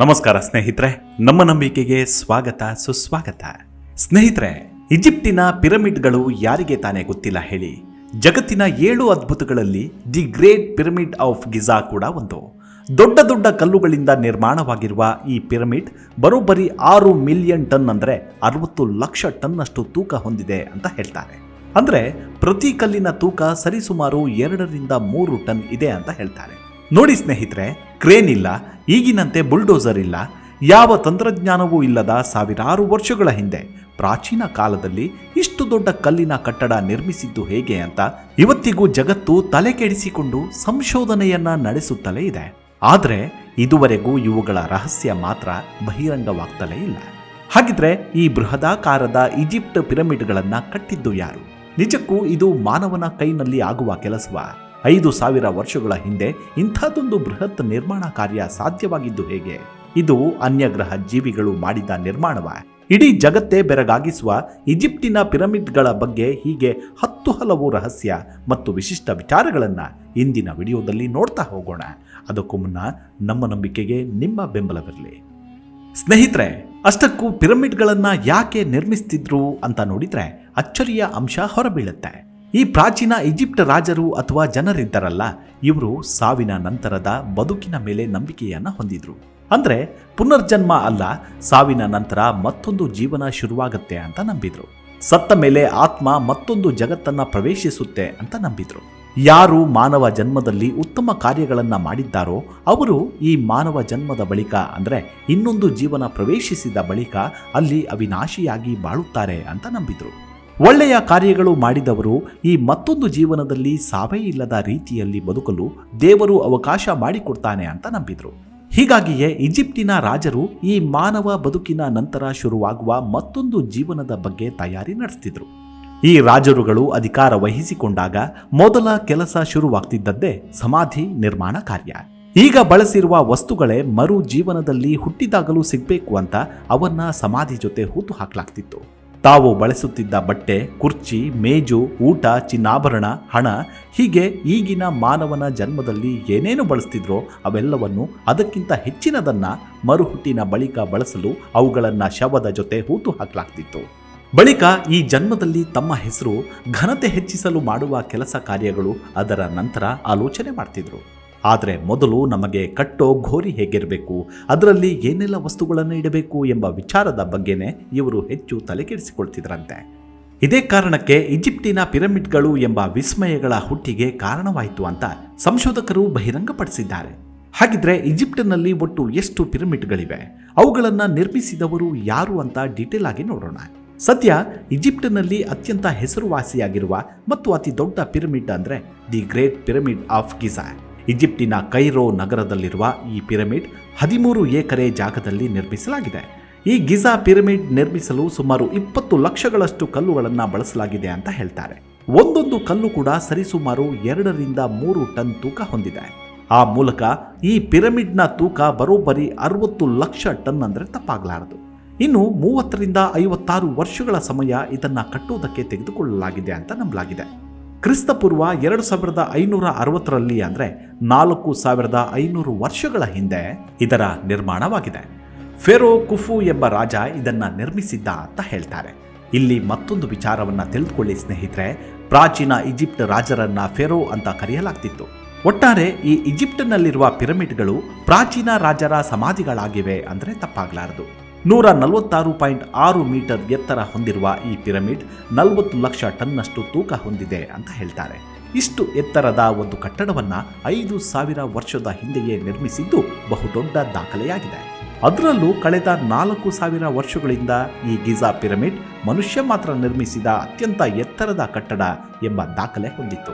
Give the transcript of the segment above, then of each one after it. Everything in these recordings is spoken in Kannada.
ನಮಸ್ಕಾರ ಸ್ನೇಹಿತರೆ, ನಮ್ಮ ನಂಬಿಕೆಗೆ ಸ್ವಾಗತ, ಸುಸ್ವಾಗತ. ಸ್ನೇಹಿತರೆ, ಈಜಿಪ್ಟಿನ ಪಿರಮಿಡ್ಗಳು ಯಾರಿಗೆ ತಾನೇ ಗೊತ್ತಿಲ್ಲ ಹೇಳಿ. ಜಗತ್ತಿನ ಏಳು ಅದ್ಭುತಗಳಲ್ಲಿ the great pyramid of Giza ಕೂಡ ಒಂದು. ದೊಡ್ಡ ದೊಡ್ಡ ಕಲ್ಲುಗಳಿಂದ ನಿರ್ಮಾಣವಾಗಿರುವ ಈ ಪಿರಮಿಡ್ ಬರೋಬ್ಬರಿ ಆರು ಮಿಲಿಯನ್ ಟನ್ ಅಂದರೆ ಅರವತ್ತು ಲಕ್ಷ ಟನ್ನಷ್ಟು ತೂಕ ಹೊಂದಿದೆ ಅಂತ ಹೇಳ್ತಾರೆ. ಅಂದ್ರೆ ಪ್ರತಿ ಕಲ್ಲಿನ ತೂಕ ಸರಿಸುಮಾರು ಎರಡರಿಂದ ಮೂರು ಟನ್ ಇದೆ ಅಂತ ಹೇಳ್ತಾರೆ. ನೋಡಿ ಸ್ನೇಹಿತರೆ, ಕ್ರೇನ್ ಇಲ್ಲ, ಈಗಿನಂತೆ ಬುಲ್ಡೋಸರ್ ಇಲ್ಲ, ಯಾವ ತಂತ್ರಜ್ಞಾನವೂ ಇಲ್ಲದ ಸಾವಿರಾರು ವರ್ಷಗಳ ಹಿಂದೆ, ಪ್ರಾಚೀನ ಕಾಲದಲ್ಲಿ ಇಷ್ಟು ದೊಡ್ಡ ಕಲ್ಲಿನ ಕಟ್ಟಡ ನಿರ್ಮಿಸಿದ್ದು ಹೇಗೆ ಅಂತ ಇವತ್ತಿಗೂ ಜಗತ್ತು ತಲೆ ಕೆಡಿಸಿಕೊಂಡು ಸಂಶೋಧನೆಯನ್ನ ನಡೆಸುತ್ತಲೇ ಇದೆ. ಆದರೆ, ಇದುವರೆಗೂ ಇವುಗಳ ರಹಸ್ಯ ಮಾತ್ರ ಬಹಿರಂಗವಾಗ್ತಲೇ ಇಲ್ಲ. ಹಾಗಿದ್ರೆ ಈ ಬೃಹದಾಕಾರದ ಈಜಿಪ್ಟ್ ಪಿರಮಿಡ್ಗಳನ್ನ ಕಟ್ಟಿದ್ದು ಯಾರು? ನಿಜಕ್ಕೂ ಇದು ಮಾನವನ ಕೈನಲ್ಲಿ ಆಗುವ ಕೆಲಸವ? ಐದು ಸಾವಿರ ವರ್ಷಗಳ ಹಿಂದೆ ಇಂಥದ್ದೊಂದು ಬೃಹತ್ ನಿರ್ಮಾಣ ಕಾರ್ಯ ಸಾಧ್ಯವಾಗಿದ್ದು ಹೇಗೆ? ಇದು ಅನ್ಯಗ್ರಹ ಜೀವಿಗಳು ಮಾಡಿದ ನಿರ್ಮಾಣವ. ಇಡೀ ಜಗತ್ತೇ ಬೆರಗಾಗಿಸುವ ಈಜಿಪ್ಟಿನ ಪಿರಮಿಡ್ಗಳ ಬಗ್ಗೆ ಹೀಗೆ ಹತ್ತು ಹಲವು ರಹಸ್ಯ ಮತ್ತು ವಿಶಿಷ್ಟ ವಿಚಾರಗಳನ್ನು ಇಂದಿನ ವಿಡಿಯೋದಲ್ಲಿ ನೋಡ್ತಾ ಹೋಗೋಣ. ಅದಕ್ಕೂ ಮುನ್ನ ನಮ್ಮ ನಂಬಿಕೆಗೆ ನಿಮ್ಮ ಬೆಂಬಲವಿರಲಿ. ಸ್ನೇಹಿತರೆ, ಅಷ್ಟಕ್ಕೂ ಪಿರಮಿಡ್ಗಳನ್ನ ಯಾಕೆ ನಿರ್ಮಿಸ್ತಿದ್ರು ಅಂತ ನೋಡಿದ್ರೆ ಅಚ್ಚರಿಯ ಅಂಶ ಹೊರಬೀಳುತ್ತೆ. ಈ ಪ್ರಾಚೀನ ಈಜಿಪ್ಟ್ ರಾಜರು ಅಥವಾ ಜನರಿದ್ದರಲ್ಲ, ಇವರು ಸಾವಿನ ನಂತರದ ಬದುಕಿನ ಮೇಲೆ ನಂಬಿಕೆಯನ್ನ ಹೊಂದಿದ್ರು. ಅಂದ್ರೆ ಪುನರ್ಜನ್ಮ ಅಲ್ಲ, ಸಾವಿನ ನಂತರ ಮತ್ತೊಂದು ಜೀವನ ಶುರುವಾಗುತ್ತೆ ಅಂತ ನಂಬಿದ್ರು. ಸತ್ತ ಮೇಲೆ ಆತ್ಮ ಮತ್ತೊಂದು ಜಗತ್ತನ್ನ ಪ್ರವೇಶಿಸುತ್ತೆ ಅಂತ ನಂಬಿದ್ರು. ಯಾರು ಮಾನವ ಜನ್ಮದಲ್ಲಿ ಉತ್ತಮ ಕಾರ್ಯಗಳನ್ನ ಮಾಡಿದ್ದಾರೋ, ಅವರು ಈ ಮಾನವ ಜನ್ಮದ ಬಳಿಕ, ಅಂದ್ರೆ ಇನ್ನೊಂದು ಜೀವನ ಪ್ರವೇಶಿಸಿದ ಬಳಿಕ ಅಲ್ಲಿ ಅವಿನಾಶಿಯಾಗಿ ಬಾಳುತ್ತಾರೆ ಅಂತ ನಂಬಿದ್ರು. ಒಳ್ಳೆಯ ಕಾರ್ಯಗಳು ಮಾಡಿದವರು ಈ ಮತ್ತೊಂದು ಜೀವನದಲ್ಲಿ ಸಾವೇ ಇಲ್ಲದ ರೀತಿಯಲ್ಲಿ ಬದುಕಲು ದೇವರು ಅವಕಾಶ ಮಾಡಿಕೊಡ್ತಾನೆ ಅಂತ ನಂಬಿದ್ರು. ಹೀಗಾಗಿಯೇ ಈಜಿಪ್ಟಿನ ರಾಜರು ಈ ಮಾನವ ಬದುಕಿನ ನಂತರ ಶುರುವಾಗುವ ಮತ್ತೊಂದು ಜೀವನದ ಬಗ್ಗೆ ತಯಾರಿ ನಡೆಸ್ತಿದ್ರು. ಈ ರಾಜರುಗಳು ಅಧಿಕಾರ ವಹಿಸಿಕೊಂಡಾಗ ಮೊದಲ ಕೆಲಸ ಶುರುವಾಗ್ತಿದ್ದದ್ದೇ ಸಮಾಧಿ ನಿರ್ಮಾಣ ಕಾರ್ಯ. ಈಗ ಬಳಸಿರುವ ವಸ್ತುಗಳೇ ಮರು ಜೀವನದಲ್ಲಿ ಹುಟ್ಟಿದಾಗಲೂ ಸಿಗಬೇಕು ಅಂತ ಅವನ್ನ ಸಮಾಧಿ ಜೊತೆ ಹೂತು ಹಾಕಲಾಗ್ತಿತ್ತು. ತಾವು ಬಳಸುತ್ತಿದ್ದ ಬಟ್ಟೆ, ಕುರ್ಚಿ, ಮೇಜು, ಊಟ, ಚಿನ್ನಾಭರಣ, ಹಣ, ಹೀಗೆ ಈಗಿನ ಮಾನವನ ಜನ್ಮದಲ್ಲಿ ಏನೇನು ಬಳಸ್ತಿದ್ರೋ ಅವೆಲ್ಲವನ್ನು ಅದಕ್ಕಿಂತ ಹೆಚ್ಚಿನದನ್ನ ಮರುಹುಟ್ಟಿನ ಬಳಿಕ ಬಳಸಲು ಅವುಗಳನ್ನು ಶವದ ಜೊತೆ ಹೂತು ಹಾಕಲಾಗ್ತಿತ್ತು. ಬಳಿಕ ಈ ಜನ್ಮದಲ್ಲಿ ತಮ್ಮ ಹೆಸರು ಘನತೆ ಹೆಚ್ಚಿಸಲು ಮಾಡುವ ಕೆಲಸ ಕಾರ್ಯಗಳು ಅದರ ನಂತರ ಆಲೋಚನೆ ಮಾಡ್ತಿದ್ರು. ಆದರೆ ಮೊದಲು ನಮಗೆ ಕಟ್ಟೋ ಘೋರಿ ಹೇಗಿರಬೇಕು? ಅದರಲ್ಲಿ ಏನೆಲ್ಲ ವಸ್ತುಗಳನ್ನು ಇಡಬೇಕು ಎಂಬ ವಿಚಾರದ ಬಗ್ಗೆನೇ ಇವರು ಹೆಚ್ಚು ತಲೆಕೆಡಿಸಿಕೊಳ್ತಿದ್ರಂತೆ. ಇದೇ ಕಾರಣಕ್ಕೆ ಈಜಿಪ್ಟಿನ ಪಿರಮಿಡ್ಗಳು ಎಂಬ ವಿಸ್ಮಯಗಳ ಹುಟ್ಟಿಗೆ ಕಾರಣವಾಯಿತು ಅಂತ ಸಂಶೋಧಕರು ಬಹಿರಂಗಪಡಿಸಿದ್ದಾರೆ. ಹಾಗಿದ್ರೆ ಈಜಿಪ್ಟಿನಲ್ಲಿ ಒಟ್ಟು ಎಷ್ಟು ಪಿರಮಿಡ್ಗಳಿವೆ? ಅವುಗಳನ್ನು ನಿರ್ಮಿಸಿದವರು ಯಾರು ಅಂತ ಡೀಟೇಲ್ ಆಗಿ ನೋಡೋಣ. ಸದ್ಯ ಈಜಿಪ್ಟಿನಲ್ಲಿ ಅತ್ಯಂತ ಹೆಸರುವಾಸಿಯಾಗಿರುವ ಮತ್ತು ಅತಿ ದೊಡ್ಡ ಪಿರಮಿಡ್ ಅಂದರೆ the great pyramid of Giza ಈಜಿಪ್ಟಿನ ಕೈರೋ ನಗರದಲ್ಲಿರುವ ಈ ಪಿರಮಿಡ್ ಹದಿಮೂರು ಎಕರೆ ಜಾಗದಲ್ಲಿ ನಿರ್ಮಿಸಲಾಗಿದೆ. ಈ ಗಿಜಾ ಪಿರಮಿಡ್ ನಿರ್ಮಿಸಲು ಸುಮಾರು ಇಪ್ಪತ್ತು ಲಕ್ಷಗಳಷ್ಟು ಕಲ್ಲುಗಳನ್ನು ಬಳಸಲಾಗಿದೆ ಅಂತ ಹೇಳ್ತಾರೆ. ಒಂದೊಂದು ಕಲ್ಲು ಕೂಡ ಸರಿಸುಮಾರು ಎರಡರಿಂದ ಮೂರು ಟನ್ ತೂಕ ಹೊಂದಿದೆ. ಆ ಮೂಲಕ ಈ ಪಿರಮಿಡ್ನ ತೂಕ ಬರೋಬ್ಬರಿ ಅರವತ್ತು ಲಕ್ಷ ಟನ್ ಅಂದರೆ ತಪ್ಪಾಗಲಾರದು. ಇನ್ನು ಮೂವತ್ತರಿಂದ ಐವತ್ತಾರು ವರ್ಷಗಳ ಸಮಯ ಇದನ್ನು ಕಟ್ಟುವುದಕ್ಕೆ ತೆಗೆದುಕೊಳ್ಳಲಾಗಿದೆ ಅಂತ ನಂಬಲಾಗಿದೆ. ಕ್ರಿಸ್ತಪೂರ್ವ ಎರಡು ಸಾವಿರದ ಐನೂರ ಅರವತ್ತರಲ್ಲಿ ಅಂದರೆ ನಾಲ್ಕು ಸಾವಿರದ ಐನೂರು ವರ್ಷಗಳ ಹಿಂದೆ ಇದರ ನಿರ್ಮಾಣವಾಗಿದೆ. ಫೆರೋ ಕುಫು ಎಂಬ ರಾಜ ಇದನ್ನು ನಿರ್ಮಿಸಿದ್ದ ಅಂತ ಹೇಳ್ತಾರೆ. ಇಲ್ಲಿ ಮತ್ತೊಂದು ವಿಚಾರವನ್ನು ತಿಳಿದುಕೊಳ್ಳಿ ಸ್ನೇಹಿತರೆ. ಪ್ರಾಚೀನ ಈಜಿಪ್ಟ್ ರಾಜರನ್ನ ಫೆರೋ ಅಂತ ಕರೆಯಲಾಗ್ತಿತ್ತು. ಒಟ್ಟಾರೆ ಈ ಈಜಿಪ್ಟ್ನಲ್ಲಿರುವ ಪಿರಮಿಡ್ಗಳು ಪ್ರಾಚೀನ ರಾಜರ ಸಮಾಧಿಗಳಾಗಿವೆ ಅಂದರೆ ತಪ್ಪಾಗಲಾರದು. ನೂರ ನಲವತ್ತಾರು ಪಾಯಿಂಟ್ ಆರು ಮೀಟರ್ ಎತ್ತರ ಹೊಂದಿರುವ ಈ ಪಿರಮಿಡ್ ನಲವತ್ತು ಲಕ್ಷ ಟನ್ನಷ್ಟು ತೂಕ ಹೊಂದಿದೆ ಅಂತ ಹೇಳ್ತಾರೆ. ಇಷ್ಟು ಎತ್ತರದ ಒಂದು ಕಟ್ಟಡವನ್ನ ಐದು ಸಾವಿರ ವರ್ಷದ ಹಿಂದೆಯೇ ನಿರ್ಮಿಸಿದ್ದು ಬಹುದೊಡ್ಡ ದಾಖಲೆಯಾಗಿದೆ. ಅದರಲ್ಲೂ ಕಳೆದ ನಾಲ್ಕು ಸಾವಿರ ವರ್ಷಗಳಿಂದ ಈ ಗಿಜಾ ಪಿರಮಿಡ್ ಮನುಷ್ಯ ಮಾತ್ರ ನಿರ್ಮಿಸಿದ ಅತ್ಯಂತ ಎತ್ತರದ ಕಟ್ಟಡ ಎಂಬ ದಾಖಲೆ ಹೊಂದಿತ್ತು.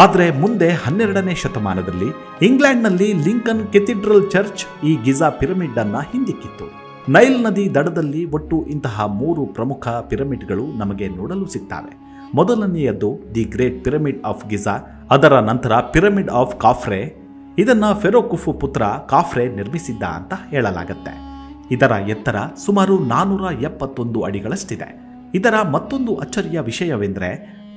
ಆದರೆ ಮುಂದೆ ಹನ್ನೆರಡನೇ ಶತಮಾನದಲ್ಲಿ ಇಂಗ್ಲೆಂಡ್ನಲ್ಲಿ ಲಿಂಕನ್ ಕೆಥಿಡ್ರಲ್ ಚರ್ಚ್ ಈ ಗಿಜಾ ಪಿರಮಿಡ್ ಅನ್ನ ಹಿಂದಿಕ್ಕಿತ್ತು. ನೈಲ್ ನದಿ ದಡದಲ್ಲಿ ಒಟ್ಟು ಇಂತಹ ಮೂರು ಪ್ರಮುಖ ಪಿರಮಿಡ್ಗಳು ನಮಗೆ ನೋಡಲು ಸಿಗ್ತವೆ. ಮೊದಲನೆಯದ್ದು, the great pyramid of Giza, ಅದರ ನಂತರ ಪಿರಮಿಡ್ ಆಫ್ ಕಾಫ್ರೆ, ಇದನ್ನು ಫೆರೋಕುಫು ಪುತ್ರ ಕಾಫ್ರೆ ನಿರ್ಮಿಸಿದ್ದ ಅಂತ ಹೇಳಲಾಗುತ್ತೆ. ಇದರ ಎತ್ತರ ಸುಮಾರು ನಾನೂರ ಎಪ್ಪತ್ತೊಂದು ಅಡಿಗಳಷ್ಟಿದೆ. ಇದರ ಮತ್ತೊಂದು ಅಚ್ಚರಿಯ ವಿಷಯವೆಂದರೆ,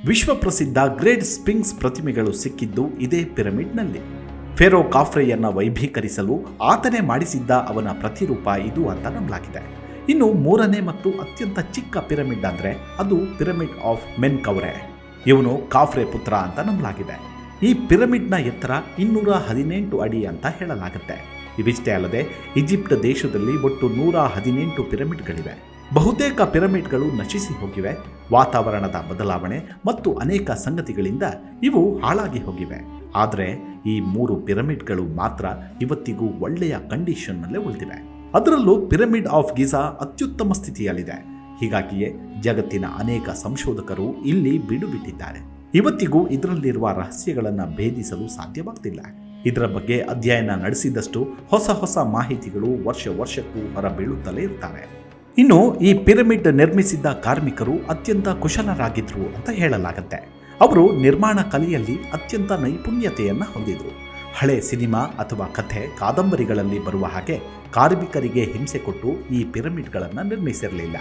ವಿಶ್ವಪ್ರಸಿದ್ಧ ಗ್ರೇಟ್ ಸ್ಪಿಂಗ್ಸ್ ಪ್ರತಿಮೆಗಳು ಸಿಕ್ಕಿದ್ದು ಇದೇ ಪಿರಮಿಡ್ನಲ್ಲಿ. ಫೆರೋ ಕಾಫ್ರೆಯನ್ನು ವೈಭೀಕರಿಸಲು ಆತನೇ ಮಾಡಿಸಿದ್ದ ಅವನ ಪ್ರತಿರೂಪ ಇದು ಅಂತ ನಂಬಲಾಗಿದೆ. ಇನ್ನು ಮೂರನೇ ಮತ್ತು ಅತ್ಯಂತ ಚಿಕ್ಕ ಪಿರಮಿಡ್ ಅಂದರೆ ಅದು ಪಿರಮಿಡ್ ಆಫ್ ಮೆನ್ ಕೌರೆ ಇವನು ಕಾಫ್ರೆ ಪುತ್ರ ಅಂತ ನಂಬಲಾಗಿದೆ. ಈ ಪಿರಮಿಡ್ನ ಎತ್ತರ ಇನ್ನೂರ ಹದಿನೆಂಟು ಅಡಿ ಅಂತ ಹೇಳಲಾಗುತ್ತೆ. ಇವಿಷ್ಟೇ ಅಲ್ಲದೆ ಈಜಿಪ್ಟ್ ದೇಶದಲ್ಲಿ ಒಟ್ಟು ನೂರ ಹದಿನೆಂಟು ಪಿರಮಿಡ್ಗಳಿವೆ. ಬಹುತೇಕ ಪಿರಮಿಡ್ಗಳು ನಶಿಸಿ ಹೋಗಿವೆ. ವಾತಾವರಣದ ಬದಲಾವಣೆ ಮತ್ತು ಅನೇಕ ಸಂಗತಿಗಳಿಂದ ಇವು ಹಾಳಾಗಿ ಹೋಗಿವೆ. ಆದರೆ ಈ ಮೂರು ಪಿರಮಿಡ್ಗಳು ಮಾತ್ರ ಇವತ್ತಿಗೂ ಒಳ್ಳೆಯ ಕಂಡೀಷನ್ನಲ್ಲೇ ಉಳಿದಿವೆ. ಅದರಲ್ಲೂ ಪಿರಮಿಡ್ ಆಫ್ ಗಿಜಾ ಅತ್ಯುತ್ತಮ ಸ್ಥಿತಿಯಲ್ಲಿದೆ. ಹೀಗಾಗಿಯೇ ಜಗತ್ತಿನ ಅನೇಕ ಸಂಶೋಧಕರು ಇಲ್ಲಿ ಬಿಡುಬಿಟ್ಟಿದ್ದಾರೆ. ಇವತ್ತಿಗೂ ಇದರಲ್ಲಿರುವ ರಹಸ್ಯಗಳನ್ನು ಭೇದಿಸಲು ಸಾಧ್ಯವಾಗ್ತಿಲ್ಲ. ಇದರ ಬಗ್ಗೆ ಅಧ್ಯಯನ ನಡೆಸಿದಷ್ಟು ಹೊಸ ಹೊಸ ಮಾಹಿತಿಗಳು ವರ್ಷ ವರ್ಷಕ್ಕೂ ಹೊರಬೀಳುತ್ತಲೇ ಇರ್ತವೆ ಇನ್ನು ಈ ಪಿರಮಿಡ್ ನಿರ್ಮಿಸಿದ್ದ ಕಾರ್ಮಿಕರು ಅತ್ಯಂತ ಕುಶಲರಾಗಿದ್ರು ಅಂತ ಹೇಳಲಾಗುತ್ತೆ. ಅವರು ನಿರ್ಮಾಣ ಕಲೆಯಲ್ಲಿ ಅತ್ಯಂತ ನೈಪುಣ್ಯತೆಯನ್ನು ಹೊಂದಿದರು. ಹಳೆ ಸಿನಿಮಾ ಅಥವಾ ಕಥೆ ಕಾದಂಬರಿಗಳಲ್ಲಿ ಬರುವ ಹಾಗೆ ಕಾರ್ಮಿಕರಿಗೆ ಹಿಂಸೆ ಕೊಟ್ಟು ಈ ಪಿರಮಿಡ್ಗಳನ್ನು ನಿರ್ಮಿಸಿರಲಿಲ್ಲ.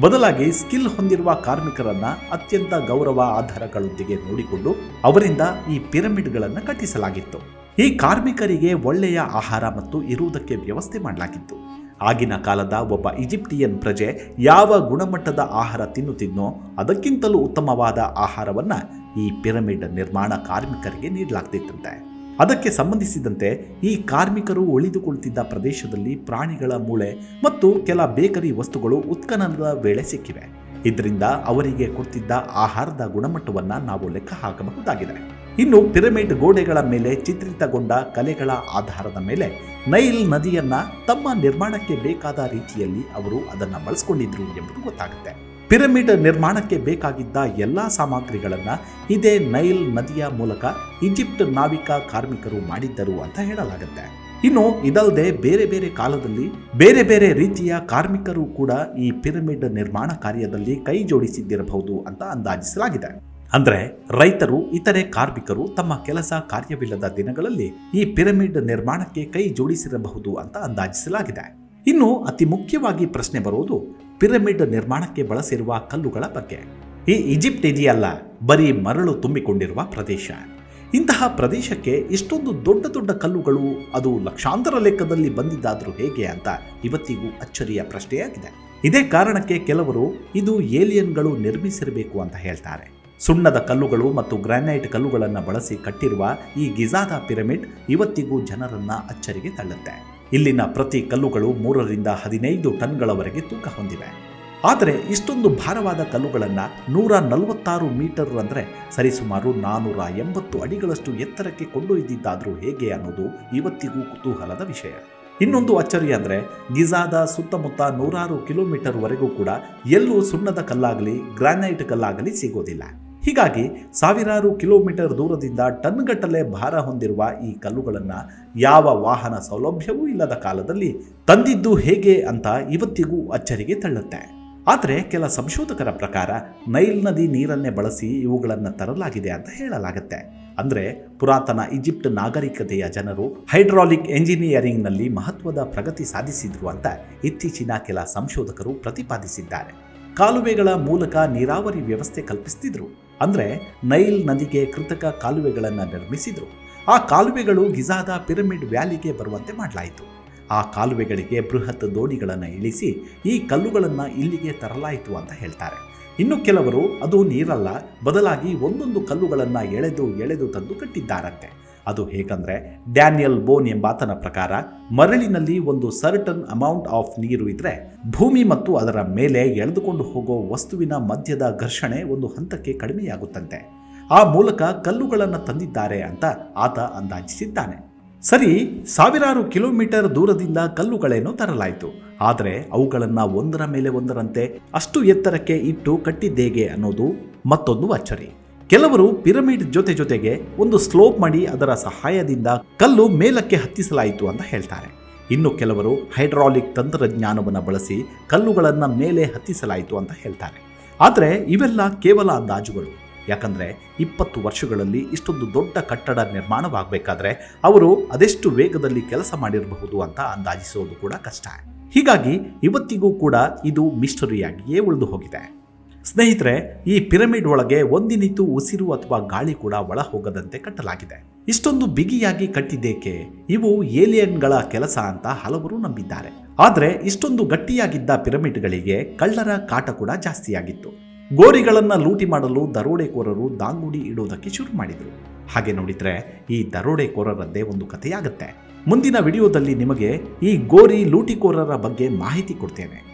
ಬದಲಾಗಿ ಸ್ಕಿಲ್ ಹೊಂದಿರುವ ಕಾರ್ಮಿಕರನ್ನ ಅತ್ಯಂತ ಗೌರವ ಆಧಾರಗಳೊಂದಿಗೆ ನೋಡಿಕೊಂಡು ಅವರಿಂದ ಈ ಪಿರಮಿಡ್ಗಳನ್ನು ಕಟ್ಟಿಸಲಾಗಿತ್ತು. ಈ ಕಾರ್ಮಿಕರಿಗೆ ಒಳ್ಳೆಯ ಆಹಾರ ಮತ್ತು ಇರುವುದಕ್ಕೆ ವ್ಯವಸ್ಥೆ ಮಾಡಲಾಗಿತ್ತು. ಆಗಿನ ಕಾಲದ ಒಬ್ಬ ಈಜಿಪ್ಟಿಯನ್ ಪ್ರಜೆ ಯಾವ ಗುಣಮಟ್ಟದ ಆಹಾರ ತಿನ್ನುತ್ತಿದ್ನೋ ಅದಕ್ಕಿಂತಲೂ ಉತ್ತಮವಾದ ಆಹಾರವನ್ನ ಈ ಪಿರಮಿಡ್ ನಿರ್ಮಾಣ ಕಾರ್ಮಿಕರಿಗೆ ನೀಡಲಾಗ್ತಿತ್ತಂತೆ. ಅದಕ್ಕೆ ಸಂಬಂಧಿಸಿದಂತೆ ಈ ಕಾರ್ಮಿಕರು ಉಳಿದುಕೊಳ್ತಿದ್ದ ಪ್ರದೇಶದಲ್ಲಿ ಪ್ರಾಣಿಗಳ ಮೂಳೆ ಮತ್ತು ಕೆಲ ಬೇಕರಿ ವಸ್ತುಗಳು ಉತ್ಖನನದ ವೇಳೆ ಸಿಕ್ಕಿವೆ. ಇದರಿಂದ ಅವರಿಗೆ ಕೊಡ್ತಿದ್ದ ಆಹಾರದ ಗುಣಮಟ್ಟವನ್ನು ನಾವು ಲೆಕ್ಕ ಹಾಕಬಹುದಾಗಿದೆ. ಇನ್ನು ಪಿರಮಿಡ್ ಗೋಡೆಗಳ ಮೇಲೆ ಚಿತ್ರಿತಗೊಂಡ ಕಲೆಗಳ ಆಧಾರದ ಮೇಲೆ ನೈಲ್ ನದಿಯನ್ನ ತಮ್ಮ ನಿರ್ಮಾಣಕ್ಕೆ ಬೇಕಾದ ರೀತಿಯಲ್ಲಿ ಅವರು ಅದನ್ನು ಬಳಸ್ಕೊಂಡಿದ್ರು ಎಂಬುದು ಗೊತ್ತಾಗುತ್ತೆ. ಪಿರಮಿಡ್ ನಿರ್ಮಾಣಕ್ಕೆ ಬೇಕಾಗಿದ್ದ ಎಲ್ಲ ಸಾಮಗ್ರಿಗಳನ್ನ ಇದೇ ನೈಲ್ ನದಿಯ ಮೂಲಕ ಈಜಿಪ್ಟ್ ನಾವಿಕ ಕಾರ್ಮಿಕರು ಮಾಡಿದ್ದರು ಅಂತ ಹೇಳಲಾಗುತ್ತೆ. ಇನ್ನು ಇದಲ್ಲದೆ ಬೇರೆ ಬೇರೆ ಕಾಲದಲ್ಲಿ ಬೇರೆ ಬೇರೆ ರೀತಿಯ ಕಾರ್ಮಿಕರು ಕೂಡ ಈ ಪಿರಮಿಡ್ ನಿರ್ಮಾಣ ಕಾರ್ಯದಲ್ಲಿ ಕೈ ಜೋಡಿಸಿದ್ದಿರಬಹುದು ಅಂತ ಅಂದಾಜಿಸಲಾಗಿದೆ. ಅಂದ್ರೆ ರೈತರು, ಇತರೆ ಕಾರ್ಮಿಕರು ತಮ್ಮ ಕೆಲಸ ಕಾರ್ಯವಿಲ್ಲದ ದಿನಗಳಲ್ಲಿ ಈ ಪಿರಮಿಡ್ ನಿರ್ಮಾಣಕ್ಕೆ ಕೈ ಜೋಡಿಸಿರಬಹುದು ಅಂತ ಅಂದಾಜಿಸಲಾಗಿದೆ. ಇನ್ನು ಅತಿ ಮುಖ್ಯವಾಗಿ ಪ್ರಶ್ನೆ ಬರುವುದು ಪಿರಮಿಡ್ ನಿರ್ಮಾಣಕ್ಕೆ ಬಳಸಿರುವ ಕಲ್ಲುಗಳ ಬಗ್ಗೆ. ಈ ಈಜಿಪ್ಟ್ ಇದೆಯಲ್ಲ, ಬರೀ ಮರಳು ತುಂಬಿಕೊಂಡಿರುವ ಪ್ರದೇಶ. ಇಂತಹ ಪ್ರದೇಶಕ್ಕೆ ಇಷ್ಟೊಂದು ದೊಡ್ಡ ದೊಡ್ಡ ಕಲ್ಲುಗಳು ಅದು ಲಕ್ಷಾಂತರ ಲೆಕ್ಕದಲ್ಲಿ ಬಂದಿದ್ದಾದರೂ ಹೇಗೆ ಅಂತ ಇವತ್ತಿಗೂ ಅಚ್ಚರಿಯ ಪ್ರಶ್ನೆಯಾಗಿದೆ. ಇದೇ ಕಾರಣಕ್ಕೆ ಕೆಲವರು ಇದು ಏಲಿಯನ್ಗಳು ನಿರ್ಮಿಸಿರಬೇಕು ಅಂತ ಹೇಳ್ತಾರೆ. ಸುಣ್ಣದ ಕಲ್ಲುಗಳು ಮತ್ತು ಗ್ರಾನೈಟ್ ಕಲ್ಲುಗಳನ್ನು ಬಳಸಿ ಕಟ್ಟಿರುವ ಈ ಗಿಜಾದ ಪಿರಮಿಡ್ ಇವತ್ತಿಗೂ ಜನರನ್ನ ಅಚ್ಚರಿಗೆ ತಳ್ಳುತ್ತೆ. ಇಲ್ಲಿನ ಪ್ರತಿ ಕಲ್ಲುಗಳು ಮೂರರಿಂದ ಹದಿನೈದು ಟನ್ಗಳವರೆಗೆ ತೂಕ ಹೊಂದಿವೆ. ಆದರೆ ಇಷ್ಟೊಂದು ಭಾರವಾದ ಕಲ್ಲುಗಳನ್ನು ನೂರ ನಲವತ್ತಾರು ಮೀಟರ್ ಅಂದರೆ ಸರಿಸುಮಾರು ನಾನೂರ ಎಂಬತ್ತು ಅಡಿಗಳಷ್ಟು ಎತ್ತರಕ್ಕೆ ಕೊಂಡೊಯ್ದಿದ್ದಾದರೂ ಹೇಗೆ ಅನ್ನೋದು ಇವತ್ತಿಗೂ ಕುತೂಹಲದ ವಿಷಯ. ಇನ್ನೊಂದು ಅಚ್ಚರಿ ಅಂದರೆ ಗಿಜಾದ ಸುತ್ತಮುತ್ತ ನೂರಾರು ಕಿಲೋಮೀಟರ್ವರೆಗೂ ಕೂಡ ಎಲ್ಲೂ ಸುಣ್ಣದ ಕಲ್ಲಾಗಲಿ, ಗ್ರಾನೈಟ್ ಕಲ್ಲಾಗಲಿ ಸಿಗೋದಿಲ್ಲ. ಹೀಗಾಗಿ ಸಾವಿರಾರು ಕಿಲೋಮೀಟರ್ ದೂರದಿಂದ ಟನ್ಗಟ್ಟಲೆ ಭಾರ ಹೊಂದಿರುವ ಈ ಕಲ್ಲುಗಳನ್ನು ಯಾವ ವಾಹನ ಸೌಲಭ್ಯವೂ ಇಲ್ಲದ ಕಾಲದಲ್ಲಿ ತಂದಿದ್ದು ಹೇಗೆ ಅಂತ ಇವತ್ತಿಗೂ ಅಚ್ಚರಿಗೆ ತಳ್ಳುತ್ತೆ. ಆದರೆ ಕೆಲ ಸಂಶೋಧಕರ ಪ್ರಕಾರ ನೈಲ್ ನದಿ ನೀರನ್ನೇ ಬಳಸಿ ಇವುಗಳನ್ನು ತರಲಾಗಿದೆ ಅಂತ ಹೇಳಲಾಗುತ್ತೆ. ಅಂದರೆ ಪುರಾತನ ಈಜಿಪ್ಟ್ ನಾಗರಿಕತೆಯ ಜನರು ಹೈಡ್ರಾಲಿಕ್ ಎಂಜಿನಿಯರಿಂಗ್ನಲ್ಲಿ ಮಹತ್ವದ ಪ್ರಗತಿ ಸಾಧಿಸಿದ್ರು ಅಂತ ಇತ್ತೀಚಿನ ಕೆಲ ಸಂಶೋಧಕರು ಪ್ರತಿಪಾದಿಸಿದ್ದಾರೆ. ಕಾಲುವೆಗಳ ಮೂಲಕ ನೀರಾವರಿ ವ್ಯವಸ್ಥೆ ಕಲ್ಪಿಸ್ತಿದ್ರು. ಅಂದರೆ ನೈಲ್ ನದಿಗೆ ಕೃತಕ ಕಾಲುವೆಗಳನ್ನು ನಿರ್ಮಿಸಿದರು. ಆ ಕಾಲುವೆಗಳು ಗಿಜಾದ ಪಿರಮಿಡ್ ವ್ಯಾಲಿಗೆ ಬರುವಂತೆ ಮಾಡಲಾಯಿತು. ಆ ಕಾಲುವೆಗಳಿಗೆ ಬೃಹತ್ ದೋಣಿಗಳನ್ನು ಇಳಿಸಿ ಈ ಕಲ್ಲುಗಳನ್ನು ಇಲ್ಲಿಗೆ ತರಲಾಯಿತು ಅಂತ ಹೇಳ್ತಾರೆ. ಇನ್ನು ಕೆಲವರು ಅದು ನೀರಲ್ಲ, ಬದಲಾಗಿ ಒಂದೊಂದು ಕಲ್ಲುಗಳನ್ನು ಎಳೆದು ಎಳೆದು ತಂದು ಕಟ್ಟಿದ್ದಾರಂತೆ. ಅದು ಹೇಗಂದ್ರೆ, ಡ್ಯಾನಿಯಲ್ ಬೋನ್ ಎಂಬಾತನ ಪ್ರಕಾರ, ಮರಳಿನಲ್ಲಿ ಒಂದು ಸರ್ಟನ್ ಅಮೌಂಟ್ ಆಫ್ ನೀರು ಇದ್ರೆ, ಭೂಮಿ ಮತ್ತು ಅದರ ಮೇಲೆ ಎಳೆದುಕೊಂಡು ಹೋಗೋ ವಸ್ತುವಿನ ಮಧ್ಯದ ಘರ್ಷಣೆ ಒಂದು ಹಂತಕ್ಕೆ ಕಡಿಮೆಯಾಗುತ್ತಂತೆ. ಆ ಮೂಲಕ ಕಲ್ಲುಗಳನ್ನು ತಂದಿದ್ದಾರೆ ಅಂತ ಆತ ಅಂದಾಜಿಸಿದ್ದಾನೆ. ಸರಿ, ಸಾವಿರಾರು ಕಿಲೋಮೀಟರ್ ದೂರದಿಂದ ಕಲ್ಲುಗಳೇನೋ ತರಲಾಯಿತು. ಆದರೆ ಅವುಗಳನ್ನು ಒಂದರ ಮೇಲೆ ಒಂದರಂತೆ ಅಷ್ಟು ಎತ್ತರಕ್ಕೆ ಇಟ್ಟು ಕಟ್ಟಿದ್ದೇಗೆ ಅನ್ನೋದು ಮತ್ತೊಂದು ಅಚ್ಚರಿ. ಕೆಲವರು ಪಿರಮಿಡ್ ಜೊತೆ ಜೊತೆಗೆ ಒಂದು ಸ್ಲೋಪ್ ಮಾಡಿ ಅದರ ಸಹಾಯದಿಂದ ಕಲ್ಲು ಮೇಲಕ್ಕೆ ಹತ್ತಿಸಲಾಯಿತು ಅಂತ ಹೇಳ್ತಾರೆ. ಇನ್ನು ಕೆಲವರು ಹೈಡ್ರಾಲಿಕ್ ತಂತ್ರಜ್ಞಾನವನ್ನು ಬಳಸಿ ಕಲ್ಲುಗಳನ್ನು ಮೇಲೆ ಹತ್ತಿಸಲಾಯಿತು ಅಂತ ಹೇಳ್ತಾರೆ. ಆದರೆ ಇವೆಲ್ಲ ಕೇವಲ ಅಂದಾಜುಗಳು. ಯಾಕಂದರೆ ಇಪ್ಪತ್ತು ವರ್ಷಗಳಲ್ಲಿ ಇಷ್ಟೊಂದು ದೊಡ್ಡ ಕಟ್ಟಡ ನಿರ್ಮಾಣವಾಗಬೇಕಾದ್ರೆ ಅವರು ಅದೆಷ್ಟು ವೇಗದಲ್ಲಿ ಕೆಲಸ ಮಾಡಿರಬಹುದು ಅಂತ ಅಂದಾಜಿಸೋದು ಕೂಡ ಕಷ್ಟ. ಹೀಗಾಗಿ ಇವತ್ತಿಗೂ ಕೂಡ ಇದು ಮಿಸ್ಟರಿಯಾಗಿಯೇ ಉಳಿದು ಹೋಗಿದೆ. ಸ್ನೇಹಿತರೆ, ಈ ಪಿರಮಿಡ್ ಒಳಗೆ ಒಂದಿನಿತು ಉಸಿರು ಅಥವಾ ಗಾಳಿ ಕೂಡ ಒಳ ಹೋಗದಂತೆ ಕಟ್ಟಲಾಗಿದೆ. ಇಷ್ಟೊಂದು ಬಿಗಿಯಾಗಿ ಕಟ್ಟಿದ್ದೇಕೆ? ಇವು ಏಲಿಯನ್ಗಳ ಕೆಲಸ ಅಂತ ಹಲವರು ನಂಬಿದ್ದಾರೆ. ಆದರೆ, ಇಷ್ಟೊಂದು ಗಟ್ಟಿಯಾಗಿದ್ದ ಪಿರಮಿಡ್ಗಳಿಗೆ ಕಳ್ಳರ ಕಾಟ ಕೂಡ ಜಾಸ್ತಿಯಾಗಿತ್ತು. ಗೋರಿಗಳನ್ನು ಲೂಟಿ ಮಾಡಲು ದರೋಡೆಕೋರರು ದಾಂಗುಡಿ ಇಡೋದಕ್ಕೆ ಶುರು ಮಾಡಿದರು. ಹಾಗೆ ನೋಡಿದ್ರೆ, ಈ ದರೋಡೆಕೋರರದ್ದೇ ಒಂದು ಕಥೆಯಾಗುತ್ತೆ. ಮುಂದಿನ ವಿಡಿಯೋದಲ್ಲಿ ನಿಮಗೆ ಈ ಗೋರಿ ಲೂಟಿಕೋರರ ಬಗ್ಗೆ ಮಾಹಿತಿ ಕೊಡ್ತೇನೆ.